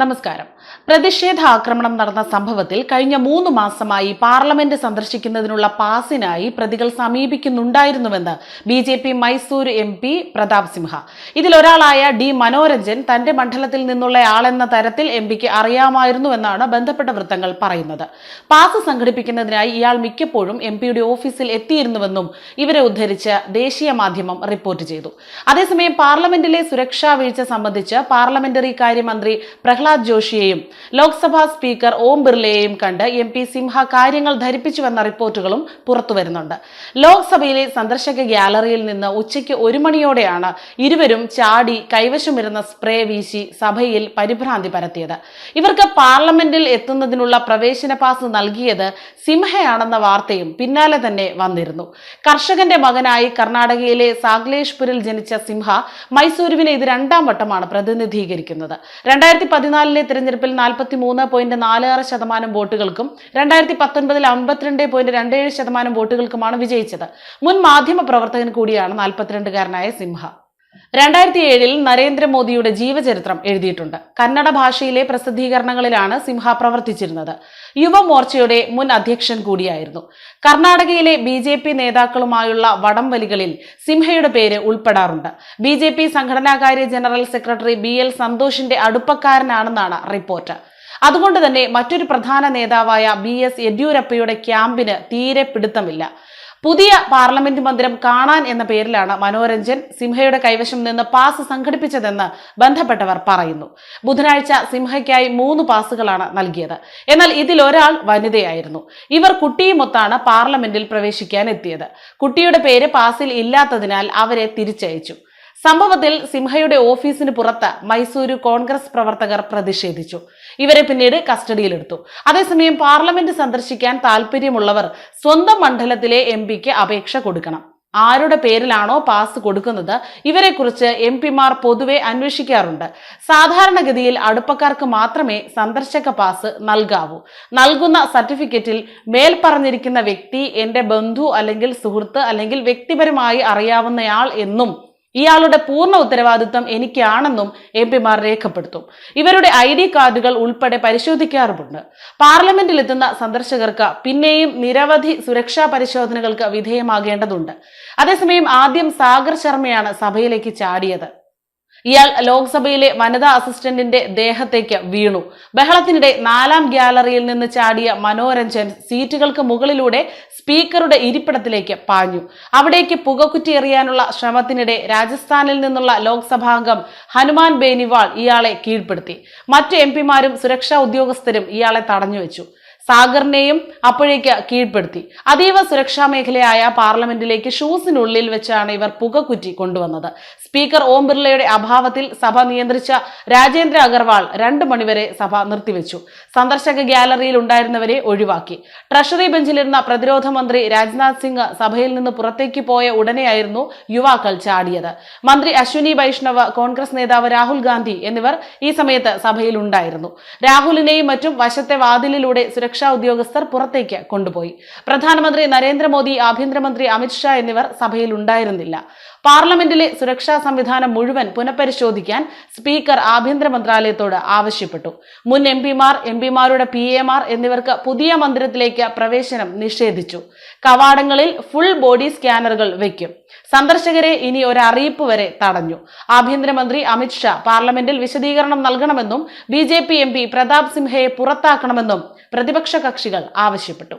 നമസ്കാരം. പ്രതിഷേധാക്രമണം നടന്ന സംഭവത്തിൽ കഴിഞ്ഞ മൂന്ന് മാസമായി പാർലമെന്റ് സന്ദർശിക്കുന്നതിനുള്ള പാസിനായി പ്രതികൾ സമീപിക്കുന്നുണ്ടായിരുന്നുവെന്ന് B J P Mysore M P Pratap Simha. ഇതിലൊരാളായ D Manoranjan തന്റെ മണ്ഡലത്തിൽ നിന്നുള്ളയാളെന്ന തരത്തിൽ എം പിക്ക് അറിയാമായിരുന്നുവെന്നാണ് ബന്ധപ്പെട്ട വൃത്തങ്ങൾ പറയുന്നത്. പാസ് സംഘടിപ്പിക്കുന്നതിനായി ഇയാൾ മിക്കപ്പോഴും എം പിയുടെ ഓഫീസിൽ എത്തിയിരുന്നുവെന്നും ഇവരെ ഉദ്ധരിച്ച് ദേശീയ മാധ്യമം റിപ്പോർട്ട് ചെയ്തു. അതേസമയം പാർലമെന്റിലെ സുരക്ഷാ വീഴ്ച സംബന്ധിച്ച് പാർലമെന്ററി കാര്യമന്ത്രി പ്രഹ്ലാദ് ജോഷിയെയും ലോക്സഭാ സ്പീക്കർ ഓം ബിർലയെയും കണ്ട് എം പി സിംഹ കാര്യങ്ങൾ ധരിപ്പിച്ചുവെന്ന റിപ്പോർട്ടുകളും പുറത്തുവരുന്നുണ്ട്. ലോക്സഭയിലെ സന്ദർശക ഗ്യാലറിയിൽ നിന്ന് ഉച്ചയ്ക്ക് ഒരു മണിയോടെയാണ് ഇരുവരും ചാടി കൈവശം കൈവശമിരുന്ന സ്പ്രേ വീശി സഭയിൽ പരിഭ്രാന്തി പരത്തിയത്. ഇവർക്ക് പാർലമെന്റിൽ എത്തുന്നതിനുള്ള പ്രവേശന പാസ് നൽകിയത് സിംഹയാണെന്ന വാർത്തയും പിന്നാലെ തന്നെ വന്നിരുന്നു. കർഷകന്റെ മകനായി കർണാടകയിലെ സാഗ്ലേഷ്പുരിൽ ജനിച്ച സിംഹ മൈസൂരുവിനെ ഇത് രണ്ടാം വട്ടമാണ് പ്രതിനിധീകരിക്കുന്നത്. രണ്ടായിരത്തി പതിനാലിലെ തിരഞ്ഞെടുപ്പിൽ നാൽപ്പത്തി മൂന്ന് പോയിന്റ് നാല് ആറ് ശതമാനം വോട്ടുകൾക്കും രണ്ടായിരത്തി പത്തൊൻപതിൽ അമ്പത്തിരണ്ട് പോയിന്റ് രണ്ട് ഏഴ് ശതമാനം വോട്ടുകൾക്കുമാണ് വിജയിച്ചത്. മുൻ മാധ്യമ പ്രവർത്തകൻ കൂടിയാണ് നാൽപ്പത്തിരണ്ടുകാരനായ സിംഹ. രണ്ടായിരത്തി ഏഴിൽ നരേന്ദ്രമോദിയുടെ ജീവചരിത്രം എഴുതിയിട്ടുണ്ട്. കന്നഡ ഭാഷയിലെ പ്രസിദ്ധീകരണങ്ങളിലാണ് സിംഹ പ്രവർത്തിച്ചിരുന്നത്. യുവമോർച്ചയുടെ മുൻ അധ്യക്ഷൻ കൂടിയായിരുന്നു. കർണാടകയിലെ ബി ജെ പി നേതാക്കളുമായുള്ള വടംവലികളിൽ സിംഹയുടെ പേര് ഉൾപ്പെടാറുണ്ട്. ബി ജെ പി സംഘടനാകാര്യ ജനറൽ സെക്രട്ടറി ബി എൽ സന്തോഷിന്റെ അടുപ്പക്കാരനാണെന്നാണ് റിപ്പോർട്ട്. അതുകൊണ്ട് തന്നെ മറ്റൊരു പ്രധാന നേതാവായ ബി എസ് യെദ്യൂരപ്പയുടെ ക്യാമ്പിന് തീരെ പിടുത്തമില്ല. പുതിയ പാർലമെന്റ് മന്ദിരം കാണാൻ എന്ന പേരിലാണ് മനോരഞ്ജൻ സിംഹയുടെ കൈവശം നിന്ന് പാസ് സംഘടിപ്പിച്ചതെന്ന് ബന്ധപ്പെട്ടവർ പറയുന്നു. ബുധനാഴ്ച സിംഹയ്ക്കായി മൂന്ന് പാസുകളാണ് നൽകിയത്. എന്നാൽ ഇതിൽ ഒരാൾ വനിതയായിരുന്നു. ഇവർ കുട്ടിയുമൊത്താണ് പാർലമെന്റിൽ പ്രവേശിക്കാൻ എത്തിയത്. കുട്ടിയുടെ പേര് പാസിൽ ഇല്ലാത്തതിനാൽ അവരെ തിരിച്ചയച്ചു. സംഭവത്തിൽ സിംഹയുടെ ഓഫീസിന് പുറത്ത് മൈസൂരു കോൺഗ്രസ് പ്രവർത്തകർ പ്രതിഷേധിച്ചു. ഇവരെ പിന്നീട് കസ്റ്റഡിയിലെടുത്തു. അതേസമയം പാർലമെന്റ് സന്ദർശിക്കാൻ താല്പര്യമുള്ളവർ സ്വന്തം മണ്ഡലത്തിലെ എം പിക്ക് അപേക്ഷ കൊടുക്കണം. ആരുടെ പേരിലാണോ പാസ് കൊടുക്കുന്നത് ഇവരെക്കുറിച്ച് എം പിമാർ പൊതുവെ അന്വേഷിക്കാറുണ്ട്. സാധാരണഗതിയിൽ അടുപ്പക്കാർക്ക് മാത്രമേ സന്ദർശക പാസ് നൽകാവൂ. നൽകുന്ന സർട്ടിഫിക്കറ്റിൽ മേൽ പറഞ്ഞിരിക്കുന്ന വ്യക്തി എന്റെ ബന്ധു അല്ലെങ്കിൽ സുഹൃത്ത് അല്ലെങ്കിൽ വ്യക്തിപരമായി അറിയാവുന്നയാൾ എന്നും ഇയാളുടെ പൂർണ ഉത്തരവാദിത്വം എനിക്കാണെന്നും എം പിമാർ രേഖപ്പെടുത്തും. ഇവരുടെ ഐ ഡി കാർഡുകൾ ഉൾപ്പെടെ പരിശോധിക്കാറുമുണ്ട്. പാർലമെന്റിലെത്തുന്ന സന്ദർശകർക്ക് പിന്നെയും നിരവധി സുരക്ഷാ പരിശോധനകൾക്ക് വിധേയമാകേണ്ടതുണ്ട്. അതേസമയം ആദ്യം സാഗർ ശർമ്മയാണ് സഭയിലേക്ക് ചാടിയത്. ഇയാൾ ലോക്സഭയിലെ വനിതാ അസിസ്റ്റന്റിന്റെ ദേഹത്തേക്ക് വീണു. ബഹളത്തിനിടെ നാലാം ഗ്യാലറിയിൽ നിന്ന് ചാടിയ മനോരഞ്ജൻ സീറ്റുകൾക്ക് മുകളിലൂടെ സ്പീക്കറുടെ ഇരിപ്പിടത്തിലേക്ക് പാഞ്ഞു. അവിടേക്ക് പുകക്കുറ്റി ശ്രമത്തിനിടെ രാജസ്ഥാനിൽ നിന്നുള്ള ലോക്സഭാംഗം ഹനുമാൻ ബേനിവാൾ ഇയാളെ കീഴ്പ്പെടുത്തി. മറ്റു എം പിമാരും സുരക്ഷാ ഉദ്യോഗസ്ഥരും ഇയാളെ തടഞ്ഞുവെച്ചു. സാഗറിനെയും അപ്പോഴേക്ക് കീഴ്പ്പെടുത്തി. അതീവ സുരക്ഷാ മേഖലയായ പാർലമെന്റിലേക്ക് ഷൂസിനുള്ളിൽ വെച്ചാണ് ഇവർ പുകക്കുറ്റി കൊണ്ടുവന്നത്. സ്പീക്കർ ഓം ബിർളയുടെ അഭാവത്തിൽ സഭ നിയന്ത്രിച്ച രാജേന്ദ്ര അഗർവാൾ രണ്ട് മണിവരെ സഭ നിർത്തിവെച്ചു. സന്ദർശക ഗ്യാലറിയിൽ ഉണ്ടായിരുന്നവരെ ഒഴിവാക്കി. ട്രഷറി ബെഞ്ചിലിരുന്ന പ്രതിരോധ മന്ത്രി രാജ്നാഥ് സിംഗ് സഭയിൽ നിന്ന് പുറത്തേക്ക് പോയ ഉടനെയായിരുന്നു യുവാക്കൾ ചാടിയത്. മന്ത്രി അശ്വിനി വൈഷ്ണവ് കോൺഗ്രസ് നേതാവ് രാഹുൽ ഗാന്ധി എന്നിവർ ഈ സമയത്ത് സഭയിൽ ഉണ്ടായിരുന്നു. രാഹുലിനെയും മറ്റും വശത്തെ വാതിലിലൂടെ സുരക്ഷാ ഉദ്യോഗസ്ഥർ പുറത്തേക്ക് കൊണ്ടുപോയി. പ്രധാനമന്ത്രി നരേന്ദ്രമോദി ആഭ്യന്തരമന്ത്രി അമിത്ഷാ എന്നിവർ സഭയിൽ ഉണ്ടായിരുന്നില്ല. പാർലമെന്റിലെ സുരക്ഷാ സംവിധാനം മുഴുവൻ പുനഃപരിശോധിക്കാൻ സ്പീക്കർ ആഭ്യന്തര മന്ത്രാലയത്തോട് ആവശ്യപ്പെട്ടു. മുൻ എം പിമാർ എം പിമാരുടെ പി എമാർ എന്നിവർക്ക് പുതിയ മന്ദിരത്തിലേക്ക് പ്രവേശനം നിഷേധിച്ചു. കവാടങ്ങളിൽ ഫുൾ ബോഡി സ്കാനറുകൾ വയ്ക്കും സന്ദർശകരെ ഇനി ഒരു അറിയിപ്പ് വരെ തടഞ്ഞു. ആഭ്യന്തരമന്ത്രി അമിത്ഷാ പാർലമെന്റിൽ വിശദീകരണം നൽകണമെന്നും B J P M P Pratap സിംഹയെ പുറത്താക്കണമെന്നും പ്രതിപക്ഷ കക്ഷികൾ ആവശ്യപ്പെട്ടു